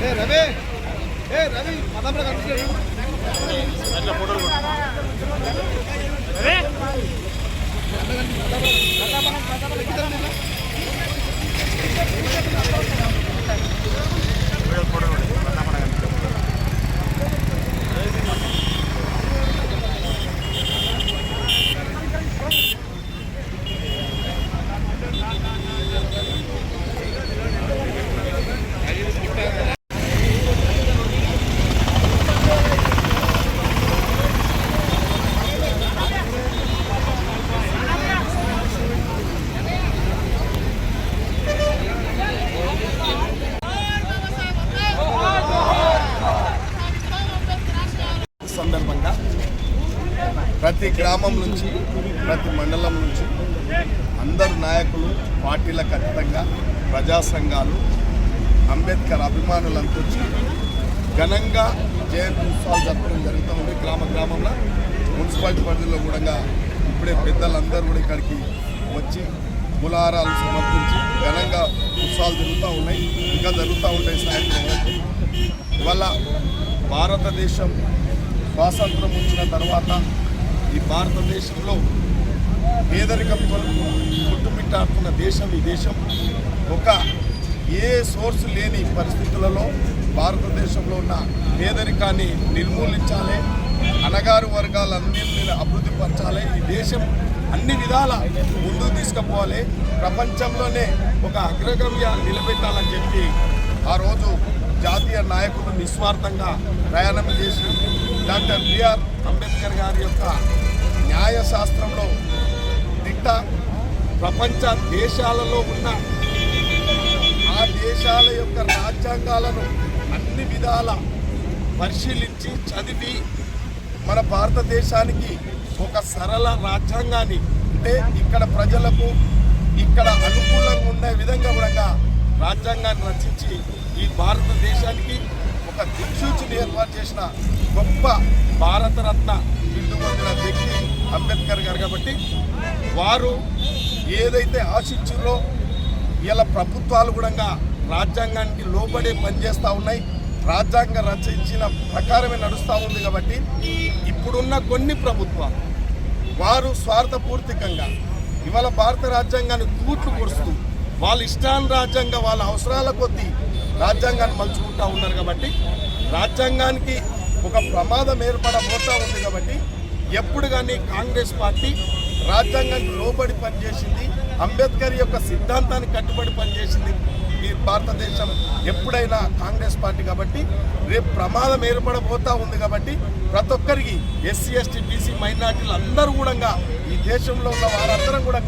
Hey, Ravi! Hey, Ravi! ¿Qué es lo que se ప్రతి గ్రామం నుంచి ప్రతి మండలం నుంచి అందరు నాయకులు పార్టీలకు అతీతంగా ప్రజా సంఘాలు అంబేద్కర్ అభిమానులంతా వచ్చి ఘనంగా జయంతి ఉత్సవాలు జరపడం జరుగుతూ ఉంది గ్రామ గ్రామంలో. మున్సిపాలిటీ పరిధిలో కూడా ఇప్పుడే పెద్దలందరూ కూడా ఇక్కడికి వచ్చి కులారాలు సమర్పించి ఘనంగా ఉత్సవాలు జరుగుతూ ఉన్నాయి. ఇంకా జరుగుతూ ఉంటాయి సాయంత్రం వరకు. ఇవాళ భారతదేశం స్వాతంత్రం వచ్చిన తర్వాత ఈ భారతదేశంలో పేదరికం పుట్టుమిట్టాడుతున్న దేశం ఈ దేశం. ఒక ఏ సోర్స్ లేని పరిస్థితులలో భారతదేశంలో ఉన్న పేదరికాన్ని నిర్మూలించాలి. అనగారు వర్గాలన్నింటినీ అభివృద్ధి పరచాలి. ఈ దేశం అన్ని విధాల ముందుకు తీసుకుపోవాలి. ప్రపంచంలోనే ఒక అగ్రగమ్య నిలబెట్టాలని చెప్పి ఆ రోజు నాయకుడు నిస్వార్థంగా ప్రయాణం చేసి డాక్టర్ బిఆర్ అంబేద్కర్ గారి యొక్క న్యాయశాస్త్రంలో దిట్ట ప్రపంచ దేశాలలో ఉన్న ఆ దేశాల యొక్క రాజ్యాంగాలను అన్ని విధాల పరిశీలించి చదివి మన భారతదేశానికి ఒక సరళ రాజ్యాంగాన్ని. అంటే ఇక్కడ ప్రజలకు ఇక్కడ అనుకూలంగా ఉండే విధంగా రాజ్యాంగాన్ని రచించి ఈ భారతదేశానికి ఒక దిక్సూచిని ఏర్పాటు చేసిన గొప్ప భారతరత్న బిడ్డు పొందిన వ్యక్తి అంబేద్కర్ గారు కాబట్టి వారు ఏదైతే ఆశించారో ఇలా ప్రభుత్వాలు కూడా రాజ్యాంగానికి లోబడే పనిచేస్తూ ఉన్నాయి రాజ్యాంగం రచించిన ప్రకారమే నడుస్తూ ఉంది కాబట్టి ఇప్పుడున్న కొన్ని ప్రభుత్వాలు వారు స్వార్థపూర్తికంగా ఇవాళ భారత రాజ్యాంగాన్ని కూట్లు కొడుస్తూ వాళ్ళ ఇష్టాన్ రాజ్యాంగ వాళ్ళ అవసరాల కొద్దీ రాజ్యాంగాన్ని మలుచుకుంటా ఉన్నారు కాబట్టి రాజ్యాంగానికి ఒక ప్రమాదం ఏర్పడబోతా ఉంది కాబట్టి ఎప్పుడు కానీ కాంగ్రెస్ పార్టీ రాజ్యాంగానికి లోబడి పనిచేసింది అంబేద్కర్ యొక్క సిద్ధాంతానికి కట్టుబడి పనిచేసింది ఈ భారతదేశం ఎప్పుడైనా కాంగ్రెస్ పార్టీ కాబట్టి రేపు ప్రమాదం ఏర్పడబోతా ఉంది కాబట్టి ప్రతి ఒక్కరికి ఎస్సీ ఎస్టీ బీసీ మైనార్టీలు అందరూ కూడా ఈ దేశంలో ఉన్న వారందరం కూడా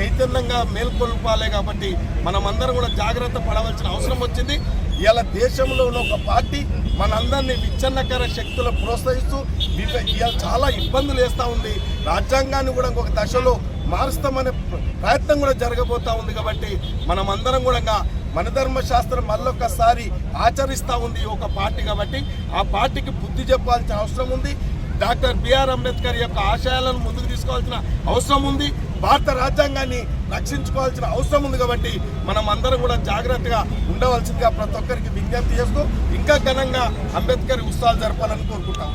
చైతన్యంగా మేల్కొల్పాలే కాబట్టి మనమందరం కూడా జాగ్రత్త పడవలసిన అవసరం వచ్చింది. ఇలా దేశంలో ఉన్న ఒక పార్టీ మనందరినీ విచ్ఛిన్నకర శక్తులు ప్రోత్సహిస్తూ ఇలా చాలా ఇబ్బందులు వేస్తూ ఉంది. రాజ్యాంగాన్ని కూడా ఒక దశలో మారుస్తామనే ప్రయత్నం కూడా జరగబోతా ఉంది కాబట్టి మనమందరం కూడా మన ధర్మశాస్త్రం మళ్ళొక్కసారి ఆచరిస్తూ ఉంది ఒక పార్టీ కాబట్టి ఆ పార్టీకి బుద్ధి చెప్పాల్సిన అవసరం ఉంది. డాక్టర్ బిఆర్ అంబేద్కర్ యొక్క ఆశయాలను ముందుకు తీసుకోవాల్సిన అవసరం ఉంది. భారత రాజ్యాంగాన్ని రక్షించుకోవాల్సిన అవసరం ఉంది కాబట్టి మనం అందరం కూడా జాగ్రత్తగా ఉండవలసిందిగా ప్రతి ఒక్కరికి విజ్ఞప్తి చేస్తూ ఇంకా ఘనంగా అంబేద్కర్ ఉత్సవాలు జరపాలని కోరుకుంటాం.